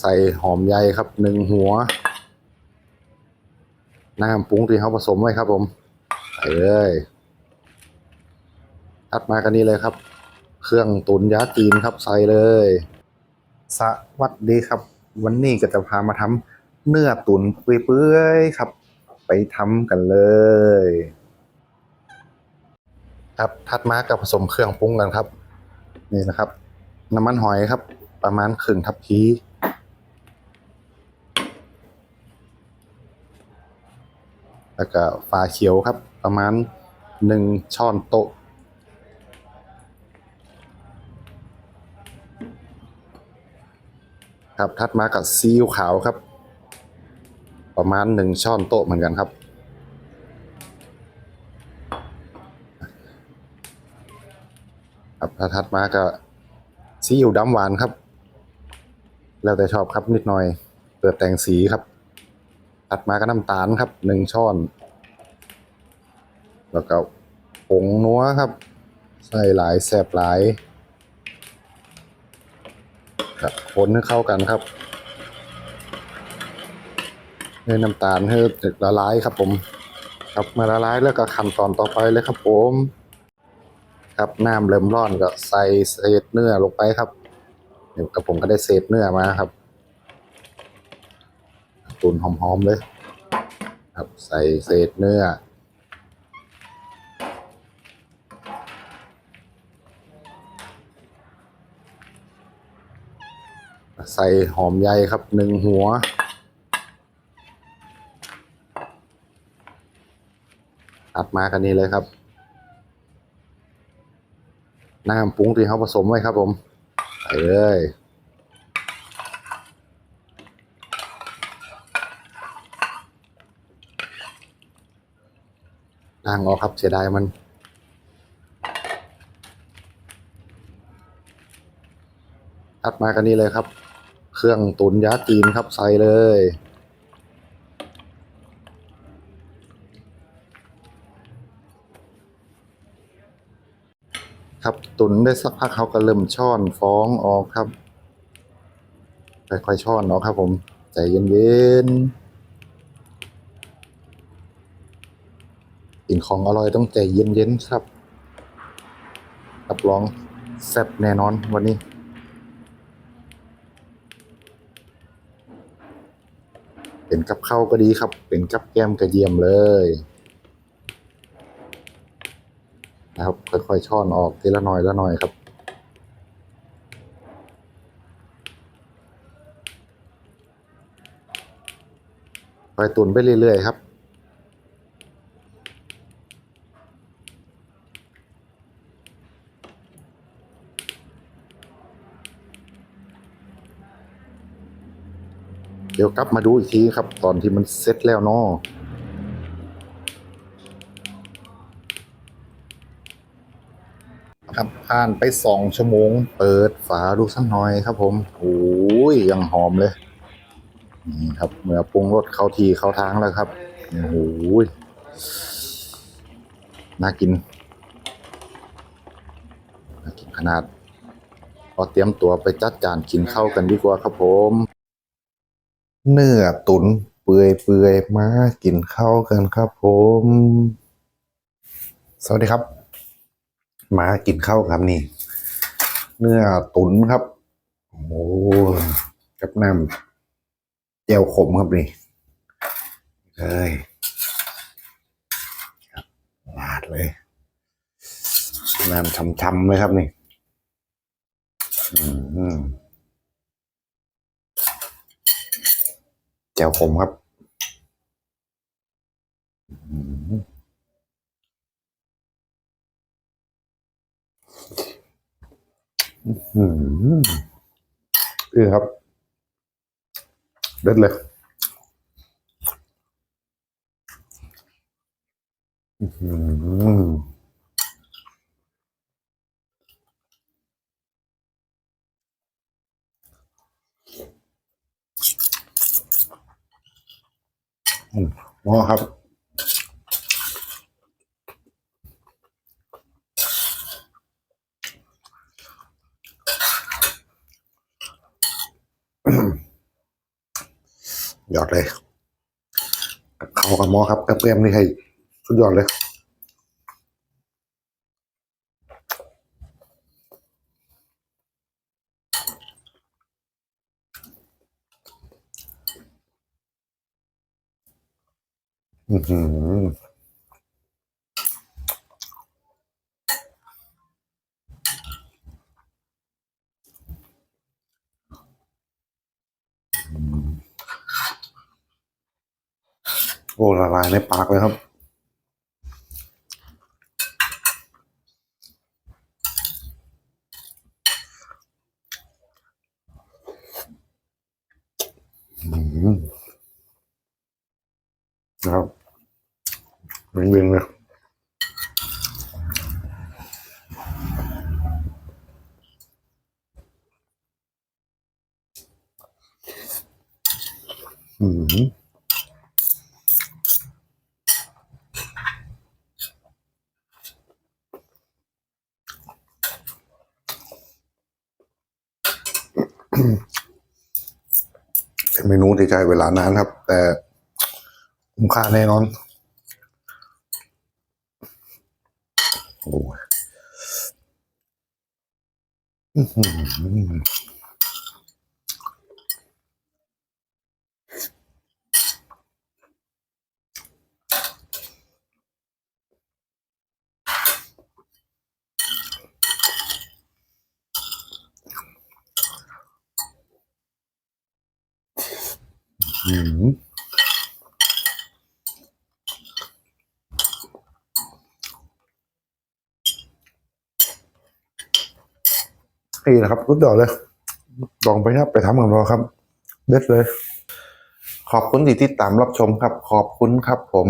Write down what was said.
ใส่หอมใหญ่ครับหนึ่งหัว น้ำปรุงที่เขาผสมไว้ครับผมใส่เลยถัดมากันนี้เลยครับ เครื่องตุ๋นยาจีนครับใส่เลย สวัสดีครับ วันนี้ก็จะพามาทำเนื้อตุ๋นเปื่อยๆครับ ไปทำกันเลยครับถัดมากับผสมเครื่องปรุงกันครับ นี่นะครับ น้ำมันหอยครับ ประมาณครึ่งทัพพี แล้วก็ฝาเขียวครับ ประมาณหนึ่งช้อนโต๊ะครับถัดมากับซีอิ๊วขาวครับ ประมาณหนึ่งช้อนโต๊ะเหมือนกันครับ ครับถ้าถัดมาก็ซีอิ๊วดำหวานครับ แล้วแต่ชอบครับนิดหน่อยเปิดแต่งสีครับ ถัดมาก็น้ำตาลครับหนึ่งช้อน แล้วก็ผงนัวครับ ใส่หลายแสบหลายครับคนให้เข้ากันครับให้น้ำตาลให้ละลายครับผม ครับมาละลายแล้วก็ขั้นตอนต่อไปเลยครับผม ครับน้ำเริ่มร้อนก็ใส่เศษเนื้อลงไปครับเดี๋ยวกระผมก็ได้เศษเนื้อมาครับ ตุนหอมๆเลย ครับใส่เศษเนื้อ ใส่หอมใหญ่ครับหนึ่งหัว ตัดมากันนี้เลยครับ น้ำปรุงที่เขาผสมไว้ครับผมใส่เลย ล้างออกครับเสียดายมันถัดมากันนี้เลยครับ เครื่องตุนยาจีนครับใส่เลยครับตุนได้สักพักเขาก็เริ่มช้อนฟ้องออกครับค่อยๆช้อนออกครับผม ใจเย็นๆ นของอร่อยต้องใจเย็นๆครับรับรองแซ่บแน่นอนวันนี้ เป็นกับข้าวก็ดีครับ เป็นกับแก้มกระเยียมเลยนะครับค่อยๆช้อนออกทีละหน่อยละหน่อยครับคอยตุนไปเรื่อยๆครับ เดี๋ยวกลับมาดูอีกทีครับ ตอนที่มันเสร็จแล้วเนาะครับผ่านไปสองชั่วโมง เปิดฝาดูสักหน่อยครับผมโอ้ยยังหอมเลยนี่ครับเมื่อปรุงรสเข้าทีเข้าทางแล้วครับโอ้ยน่ากินน่ากินขนาดพอเตรียมตัวไปจัดจานกินข้าวกันดีกว่าครับผม เนื้อตุนเปื่อยเปื่อยๆมากินข้าวกันครับผม สวัสดีครับ มากินข้าวครับนี่ เนื้อตุ๋นครับ โอ้โหกับน้ำแจ่วขมครับนี่เลยลาดเลยน้ำช่ำๆเลยครับนี่ อืม แจ่วขมครับอืมอืมพี่ครับ เด็ดเลยอือหืออืม อ๋อครับหยอดเลย เขากับหมอครับกับแกล้มนี่ให้สุดยอดเลย อือหือโอ้ละลายในปากเลยครับ อืมครับ เบ่งๆเลยอืมเป็นเมนูที่ใช้เวลานานครับ แต่คุ้มค่าแน่นอน โอ้ยอื้อหืออืม นี่นะครับรุดดอเลยลองไปครับไปทำกันราครับ เด็ดเลย ขอบคุณที่ติดตามรับชมครับ ขอบคุณครับผม